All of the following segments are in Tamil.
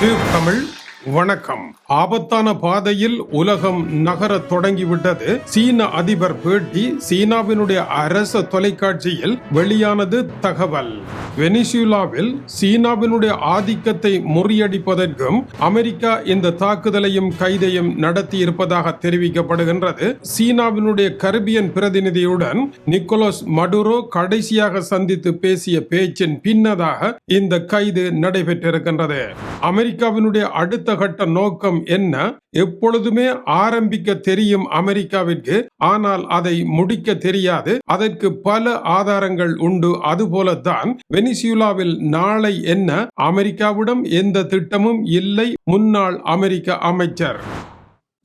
டியூப் தமிழ் வணக்கம். ஆபத்தான பாதையில் உலகம் நகர தொடங்கிவிட்டது. சீன அதிபர் பேட்டி சீனாவினுடைய அரச தொலைக்காட்சியில் வெளியானது தகவல். வெனிசுலாவில் சீனாவினுடைய ஆதிக்கத்தை முறியடிப்பதற்கும் அமெரிக்கா இந்த தாக்குதலையும் கைதையும் நடத்தி இருப்பதாக தெரிவிக்கப்படுகின்றது. சீனாவினுடைய கரிபியன் பிரதிநிதியுடன் நிக்கோலஸ் மடுரோ கடைசியாக சந்தித்து பேசிய பேச்சின் பின்னதாக இந்த கைது நடைபெற்றிருக்கின்றது. அமெரிக்காவினுடைய அடுத்த கட்ட நோக்கம் என்ன? எப்பொழுதுமே ஆரம்பிக்க தெரியும் அமெரிக்காவிற்கு ஆனால் அதை முடிக்க தெரியாது. அதற்கு பல ஆதாரங்கள் உண்டு. அதுபோலத்தான் வெனிசுலாவில் நாளை என்ன? அமெரிக்காவிடம் எந்த திட்டமும் இல்லை. முன்னாள் அமெரிக்க அமைச்சர்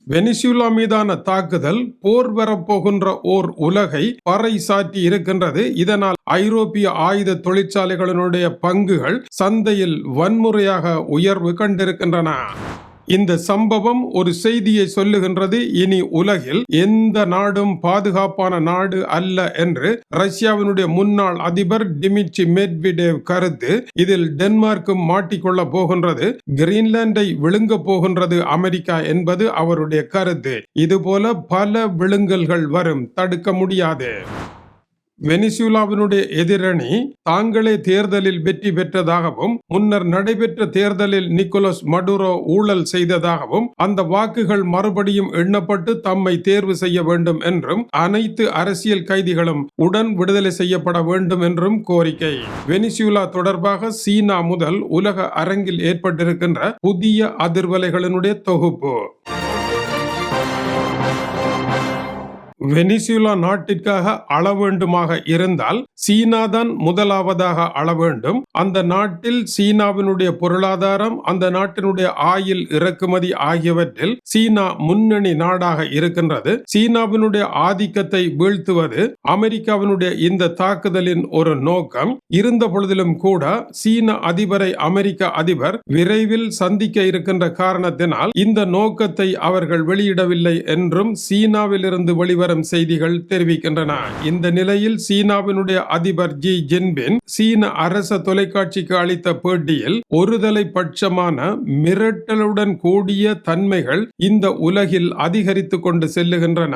வெனிசுலா மீதான தாக்குதல் போர் வரப்போகின்ற ஓர் உலகை பறை சாற்றி இருக்கின்றது. இதனால் ஐரோப்பிய ஆயுத தொழிற்சாலைகளினுடைய பங்குகள் சந்தையில் வன்முறையாக உயர்வு கண்டிருக்கின்றன. இந்த சம்பவம் ஒரு செய்தியை சொல்லுகின்றது. இனி உலகில் எந்த நாடும் பாதுகாப்பான நாடு அல்ல என்று ரஷ்யாவினுடைய முன்னாள் அதிபர் டிமிட்சி மெட்விடேவ் கருத்து இதில் டென்மார்க்கும் மாட்டிக்கொள்ள போகின்றது. கிரீன்லாண்டை விழுங்க போகின்றது அமெரிக்கா என்பது அவருடைய கருத்து. இதுபோல பல விழுங்கல்கள் வரும். தடுக்க முடியாது. வெனிசுலாவினுடைய எதிரணி தாங்களே தேர்தலில் வெற்றி பெற்றதாகவும் முன்னர் நடைபெற்ற தேர்தலில் நிக்கோலஸ் மடுரோ ஊழல் செய்ததாகவும் அந்த வாக்குகள் மறுபடியும் எண்ணப்பட்டு தம்மை தேர்வு செய்ய வேண்டும் என்றும் அனைத்து அரசியல் கைதிகளும் உடன் விடுதலை செய்யப்பட வேண்டும் என்றும் கோரிக்கை. வெனிசுலா தொடர்பாக சீனா முதல் உலக அரங்கில் ஏற்பட்டிருக்கின்ற புதிய அதிர்வலைகளினுடைய தொகுப்பு. வெனிசுலா நாட்டிற்காக அள வேண்டுமாக இருந்தால் சீனா தான் முதலாவதாக அள வேண்டும் அந்த நாட்டில் சீனாவினுடைய பொருளாதாரம் அந்த நாட்டினுடைய ஆயில் இறக்குமதி ஆகியவற்றில் சீனா முன்னணி நாடாக இருக்கின்றது. சீனாவினுடைய ஆதிக்கத்தை வீழ்த்துவது அமெரிக்காவினுடைய இந்த தாக்குதலின் ஒரு நோக்கம். இருந்த பொழுதிலும் கூட சீன அதிபரை அமெரிக்க அதிபர் விரைவில் சந்திக்க இருக்கின்ற காரணத்தினால் இந்த நோக்கத்தை அவர்கள் வெளியிடவில்லை என்றும் சீனாவிலிருந்து வெளிவரும் செய்திகள் தெரிவிக்கின்றன. இந்த நிலையில் சீனாவினுடைய அதிபர் ஜி ஜின்பின் சீன அரச தொலைக்காட்சிக்கு அளித்த பேட்டியில் ஒருதலை பட்சமான மிரட்டலுடன் கூடிய தன்மைகள் இந்த உலகில் அதிகரித்து கொண்டு செல்லுகின்றன.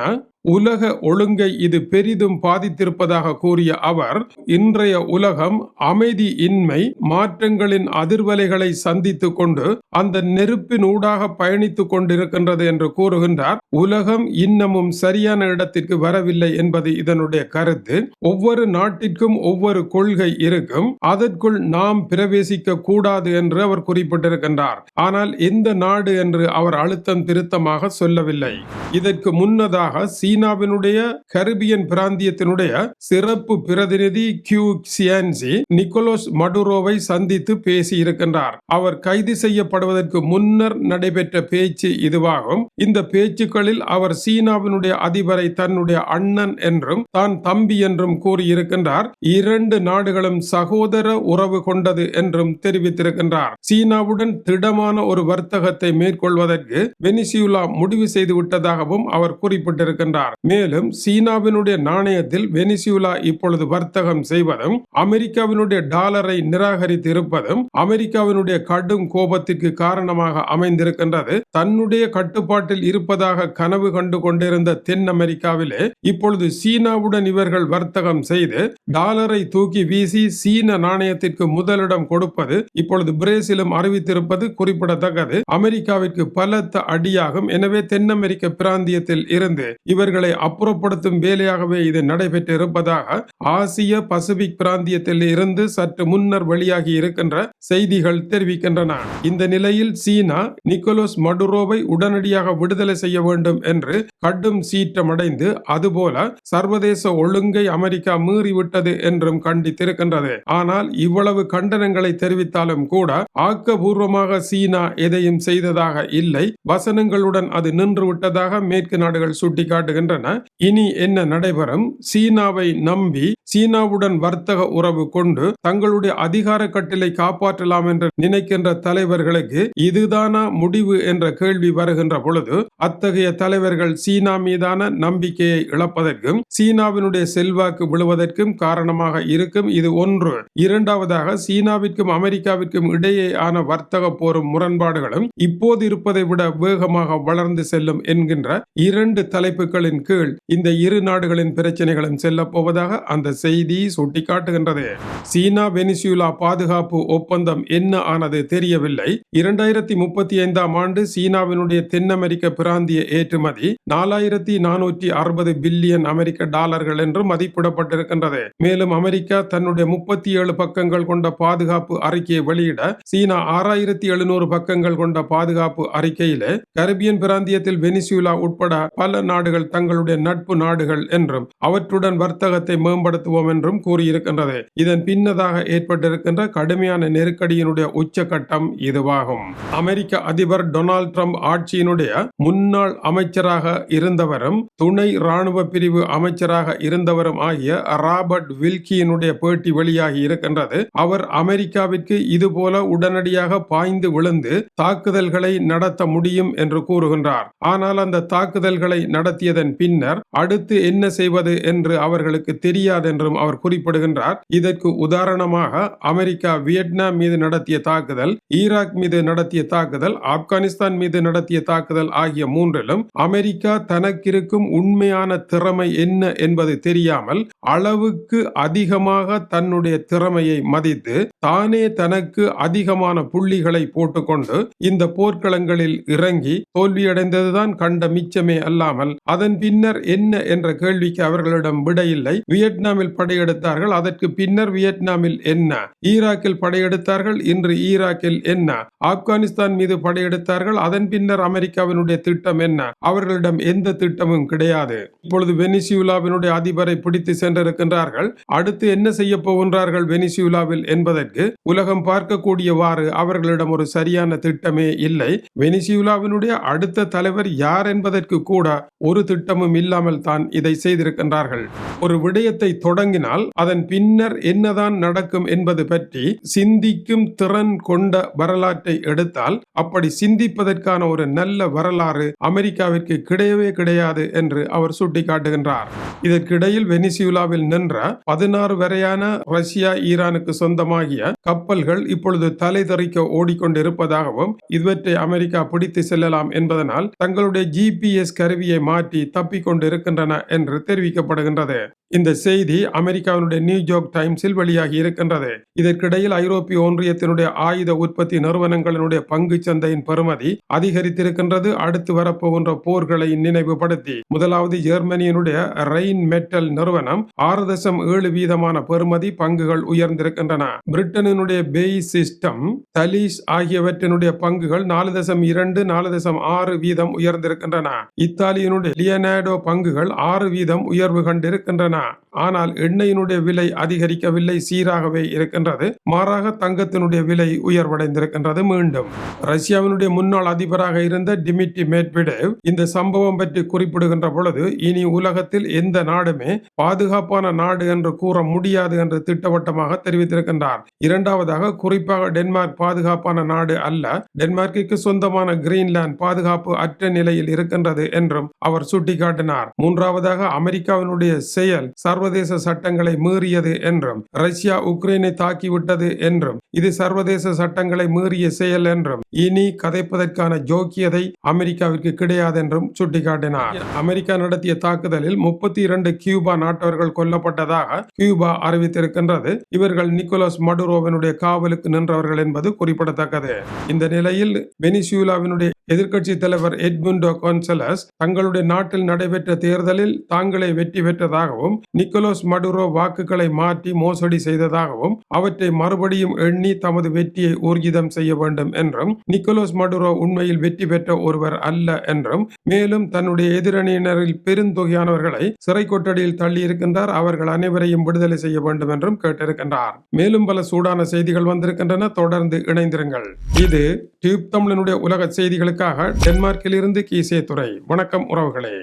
உலக ஒழுங்கை இது பெரிதும் பாதித்திருப்பதாக கூறிய அவர் இன்றைய உலகம் அமைதி இன்மை மாற்றங்களின் அதிர்வலைகளை சந்தித்துக் கொண்டு அந்த நெருப்பினூடாக பயணித்துக் கொண்டிருக்கின்றது என்று கூறுகின்றார். உலகம் இன்னமும் சரியான இடத்திற்கு வரவில்லை என்பது இதனுடைய கருத்து. ஒவ்வொரு நாட்டிற்கும் ஒவ்வொரு கொள்கை இருக்கும். அதற்குள் நாம் பிரவேசிக்க கூடாது என்று அவர் குறிப்பிட்டிருக்கின்றார். ஆனால் எந்த நாடு என்று அவர் அழுத்தம் திருத்தமாக சொல்லவில்லை. இதற்கு முன்னதாக சீனாவினுடைய கரிபியன் பிராந்தியத்தினுடைய சிறப்பு பிரதிநிதி கியூ சியான்சி நிக்கோலோஸ் மடுரோவை சந்தித்து பேசி இருக்கின்றார் அவர் கைது செய்யப்படுவதற்கு முன்னர் நடைபெற்ற பேச்சு இதுவாகும். இந்த பேச்சுக்களில் அவர் சீனாவினுடைய அதிபரை தன்னுடைய அண்ணன் என்றும் தான் தம்பி என்றும் கூறியிருக்கின்றார். இரண்டு நாடுகளும் சகோதர உறவு கொண்டது என்றும் தெரிவித்திருக்கின்றார். சீனாவுடன் திடமான ஒரு வர்த்தகத்தை மேற்கொள்வதற்கு வெனிசியுலா முடிவு செய்துவிட்டதாகவும் அவர் குறிப்பிட்டிருக்கின்றார். மேலும் சீனாவினுடைய நாணயத்தில் வெனிசுலா இப்பொழுது வர்த்தகம் செய்வதும் அமெரிக்காவினுடைய டாலரை நிராகரித்து இருப்பதும் அமெரிக்காவினுடைய கடும் கோபத்திற்கு காரணமாக அமைந்திருக்கின்றது. தன்னுடைய கட்டுப்பாட்டில் இருப்பதாக கனவு கண்டு கொண்டிருந்த தென் அமெரிக்காவிலே இப்பொழுது சீனாவுடன் இவர்கள் வர்த்தகம் செய்து டாலரை தூக்கி வீசி சீன நாணயத்திற்கு முதலிடம் கொடுப்பது இப்பொழுது பிரேசிலும் அறிவித்திருப்பது குறிப்பிடத்தக்கது. அமெரிக்காவிற்கு பலத்த அடியாகும். எனவே தென் அமெரிக்க பிராந்தியத்தில் இருந்து இவர்கள் அப்புறப்படுத்தும் வேலையாகவே இது நடைபெற்றிருப்பதாக ஆசிய பசிபிக் பிராந்தியத்தில் இருந்து சற்று முன்னர் வெளியாகி இருக்கின்ற செய்திகள் தெரிவிக்கின்றன. இந்த நிலையில் சீனா நிக்கோலஸ் மடுரோவை உடனடியாக விடுதலை செய்ய வேண்டும் என்று கடும் சீற்றமடைந்து அதுபோல சர்வதேச ஒழுங்கை அமெரிக்கா மீறிவிட்டது என்றும் கண்டித்திருக்கின்றது. ஆனால் இவ்வளவு கண்டனங்களை தெரிவித்தாலும் கூட ஆக்கபூர்வமாக சீனா எதையும் செய்ததாக இல்லை. வசனங்களுடன் அது நின்று விட்டதாக மேற்கு நாடுகள் சுட்டிக்காட்டுகிறது வருகின்றன. இனி என்ன நடைபெறும்? சீனாவை நம்பி சீனாவுடன் வர்த்தக உறவு கொண்டு தங்களுடைய அதிகார கட்டிலை காப்பாற்றலாம் என்று நினைக்கின்ற தலைவர்களுக்கு இதுதானா முடிவு என்ற கேள்வி வருகின்ற பொழுது அத்தகைய தலைவர்கள் சீனா மீதான நம்பிக்கையை இழப்பதற்கும் சீனாவினுடைய செல்வாக்கு விழுவதற்கும் காரணமாக இருக்கும். இது ஒன்று. இரண்டாவதாக சீனாவிற்கும் அமெரிக்காவிற்கும் இடையேயான வர்த்தக போரும் முரண்பாடுகளும் இப்போது இருப்பதை விட வேகமாக வளர்ந்து செல்லும் என்கின்ற இரண்டு தலைப்புகள் தலைப்புகளின் கீழ் இந்த இரு நாடுகளின் பிரச்சனைகளும் செல்ல போவதாக அந்த செய்தி சுட்டிக்காட்டுகின்றது. சீனா வெனிசுலா பாதுகாப்பு ஒப்பந்தம் என்ன ஆனது தெரியவில்லை. இரண்டாயிரத்தி முப்பத்தி ஐந்தாம் ஆண்டு சீனாவினுடைய தென் அமெரிக்க பிராந்திய ஏற்றுமதி நாலாயிரத்தி நானூற்றி அறுபது பில்லியன் அமெரிக்க டாலர்கள் என்று மதிப்பிடப்பட்டிருக்கின்றது. மேலும் அமெரிக்கா தன்னுடைய முப்பத்தி ஏழு பக்கங்கள் கொண்ட பாதுகாப்பு அறிக்கையை வெளியிட சீனா ஆறாயிரத்தி எழுநூறு பக்கங்கள் கொண்ட பாதுகாப்பு அறிக்கையிலே கரிபியன் பிராந்தியத்தில் வெனிசுலா உட்பட பல நாடுகள் தங்களுடைய நட்பு நாடுகள் என்றும் அவற்றுடன் வர்த்தகத்தை மேம்படுத்துவோம் என்றும் கூறியிருக்கின்றது. இதன் பின்னதாக ஏற்பட்டிருக்கின்ற கடுமையான நெருக்கடியினுடைய உச்சகட்டம் இதுவாகும். அமெரிக்க அதிபர் டொனால்ட் ட்ரம்ப் ஆட்சியினுடைய முன்னாள் அமைச்சராக இருந்தவரும் துணை ராணுவ பிரிவு அமைச்சராக இருந்தவரும் ஆகிய ராபர்ட் வில்கியினுடைய பேட்டி வெளியாகி இருக்கின்றது. அவர் அமெரிக்காவிற்கு இதுபோல உடனடியாக பாய்ந்து விழுந்து தாக்குதல்களை நடத்த முடியும் என்று கூறுகின்றார். ஆனால் அந்த தாக்குதல்களை நடத்தியதன் அதன் பின்னர் அடுத்து என்ன செய்வது என்று அவர்களுக்கு தெரியாது என்றும் அவர் குறிப்பிடுகின்றார். இதற்கு உதாரணமாக அமெரிக்கா வியட்நாம் மீது நடத்திய தாக்குதல் ஈராக் மீது நடத்திய தாக்குதல் ஆப்கானிஸ்தான் மீது நடத்திய தாக்குதல் ஆகிய மூன்றிலும் அமெரிக்கா தனக்கிருக்கும் உண்மையான திறமை என்ன என்பது தெரியாமல் அளவுக்கு அதிகமாக தன்னுடைய திறமையை மதித்து தானே தனக்கு அதிகமான புள்ளிகளை போட்டுக்கொண்டு இந்த போர்க்களங்களில் இறங்கி தோல்வியடைந்ததுதான் கண்ட மிச்சமே அல்லாமல் அதன் பின்னர் என்ன என்ற கேள்விக்கு அவர்களிடம் விடையில்லை. வியட்நாமில் படையெடுத்தார்கள் அதற்கு பின்னர் வியட்நாமில் என்ன? ஈராக்கில் படையெடுத்தார்கள் இன்று ஈராக்கில் என்ன? ஆப்கானிஸ்தான் மீது படையெடுத்தார்கள் அதன் பின்னர் அமெரிக்காவினுடைய திட்டம் என்ன? அவர்களிடம் எந்த திட்டமும் கிடையாது. இப்பொழுது வெனிசியுலாவினுடைய அதிபரை பிடித்து சென்றிருக்கின்றார்கள். அடுத்து என்ன செய்ய போகின்றார்கள் வெனிசியுலாவில் என்பதற்கு உலகம் பார்க்கக்கூடியவாறு அவர்களிடம் ஒரு சரியான திட்டமே இல்லை. வெனிசுலாவினுடைய அடுத்த தலைவர் யார் என்பதற்கு கூட ஒரு திட்டமும் இல்லாமல் தான் இதை செய்திருக்கின்றார்கள். ஒரு விடயத்தை தொடங்கினால் அதன் பின்னர் என்னதான் நடக்கும் என்பது பற்றி சிந்திக்கும் திறன் கொண்ட வரலாற்றை எடுத்தால் அப்படி சிந்திப்பதற்கான ஒரு நல்ல வரலாறு அமெரிக்காவிற்கு கிடையவே கிடையாது என்று அவர் சுட்டிக்காட்டுகின்றார். இதற்கிடையில் வெனிசுலாவில் நின்ற பதினாறு வரையான ரஷ்யா ஈரானுக்கு சொந்தமாகி ஆகிய கப்பல்கள் இப்பொழுது தலை தெறிக்க ஓடிக்கொண்டிருப்பதாகவும் இவற்றை அமெரிக்கா பிடித்து செல்லலாம் என்பதனால் தங்களுடைய ஜிபிஎஸ் கருவியை மாற்றி தப்பிக் கொண்டிருக்கின்றன என்று தெரிவிக்கப்படுகின்றது. இந்த செய்தி அமெரிக்காவினுடைய நியூயார்க் டைம்ஸில் வெளியாகி இருக்கின்றது. இதற்கிடையில் ஐரோப்பிய ஒன்றியத்தினுடைய ஆயுத உற்பத்தி நிறுவனங்களினுடைய பங்கு சந்தையின் பெறுமதி அதிகரித்திருக்கின்றது. அடுத்து வரப்போகின்ற போர்களை நினைவுபடுத்தி முதலாவது ஜெர்மனியினுடைய ரெயின் மெட்டல் நிறுவனம் ஆறு தசம் ஏழு வீதமான பெறுமதி பங்குகள் உயர்ந்திருக்கின்றன. பிரிட்டனினுடைய பேய் சிஸ்டம் தலீஸ் ஆகியவற்றினுடைய பங்குகள் நாலு தசம் இரண்டு நாலு தசம் ஆறு வீதம் உயர்ந்திருக்கின்றன. இத்தாலியினுடைய லியனாடோ பங்குகள் ஆறு வீதம் உயர்வு கண்டிருக்கின்றன. ஆனால் எண்ணெயினுடைய விலை அதிகரிக்கவில்லை சீராகவே இருக்கின்றது. மாறாக தங்கத்தினுடைய விலை உயர்வடைந்திருக்கின்றது மீண்டும். ரஷ்யாவினுடைய முன்னாள் அதிபராக இருந்த டிமிட்டி மேட்விடேவ் இந்த சம்பவம் பற்றி குறிப்பிடுகின்ற பொழுது இனி உலகத்தில் எந்த நாடுமே பாதுகாப்பான நாடு என்று கூற முடியாது என்று திட்டவட்டமாக தெரிவித்திருக்கின்றார். இரண்டாவதாக குறிப்பாக டென்மார்க் பாதுகாப்பான நாடு அல்ல டென்மார்க்கிற்கு சொந்தமான கிரீன்லாந்து பாதுகாப்பு அற்ற நிலையில் இருக்கின்றது என்றும் அவர் சுட்டிக்காட்டினார். மூன்றாவதாக அமெரிக்காவினுடைய செயல் சர்வதேச சட்டங்களை மீறியது என்றும் ரஷ்யா உக்ரைனை தாக்கிவிட்டது என்றும் இது சர்வதேச சட்டங்களை மீறிய செயல் என்றும் இனி கதைப்பதற்கான ஜோக்கியதை அமெரிக்காவிற்கு கிடையாது என்றும் சுட்டிக்காட்டினார். அமெரிக்கா நடத்திய தாக்குதலில் முப்பத்தி இரண்டு கியூபா நாட்டவர்கள் கொல்லப்பட்டதாக கியூபா அறிவித்திருக்கின்றது. இவர்கள் நிக்கோலஸ் மடுரோவினுடைய காவலுக்கு நின்றவர்கள் என்பது குறிப்பிடத்தக்கது. இந்த நிலையில் வெனிசூலாவினுடைய எதிர்க்கட்சி தலைவர் எட்முண்டோ கொன்சலஸ் தங்களுடைய நாட்டில் நடைபெற்ற தேர்தலில் தாங்களே வெற்றி பெற்றதாகவும் நிக்கோலஸ் மடுரோ வாக்குகளை மாற்றி மோசடி செய்ததாகவும் அவற்றை மறுபடியும் எண்ணி தமது வெற்றியை ஊர்ஜிதம் செய்ய வேண்டும் என்றும் நிக்கோலஸ் மடுரோ உண்மையில் வெற்றி பெற்ற ஒருவர் அல்ல என்றும் மேலும் தன்னுடைய எதிரணியினரில் பெருந்தொகையானவர்களை சிறை கொட்டடியில் தள்ளியிருக்கின்றார் அவர்கள் அனைவரையும் விடுதலை செய்ய வேண்டும் என்றும் கேட்டிருக்கின்றார். மேலும் பல சூடான செய்திகள் வந்திருக்கின்றன. தொடர்ந்து இணைந்திருங்கள். இது டியூப் தமிழனுடைய உலக செய்திகளுக்காக டென்மார்க்கில் இருந்து கீசே துறை வணக்கம் உறவுகளே.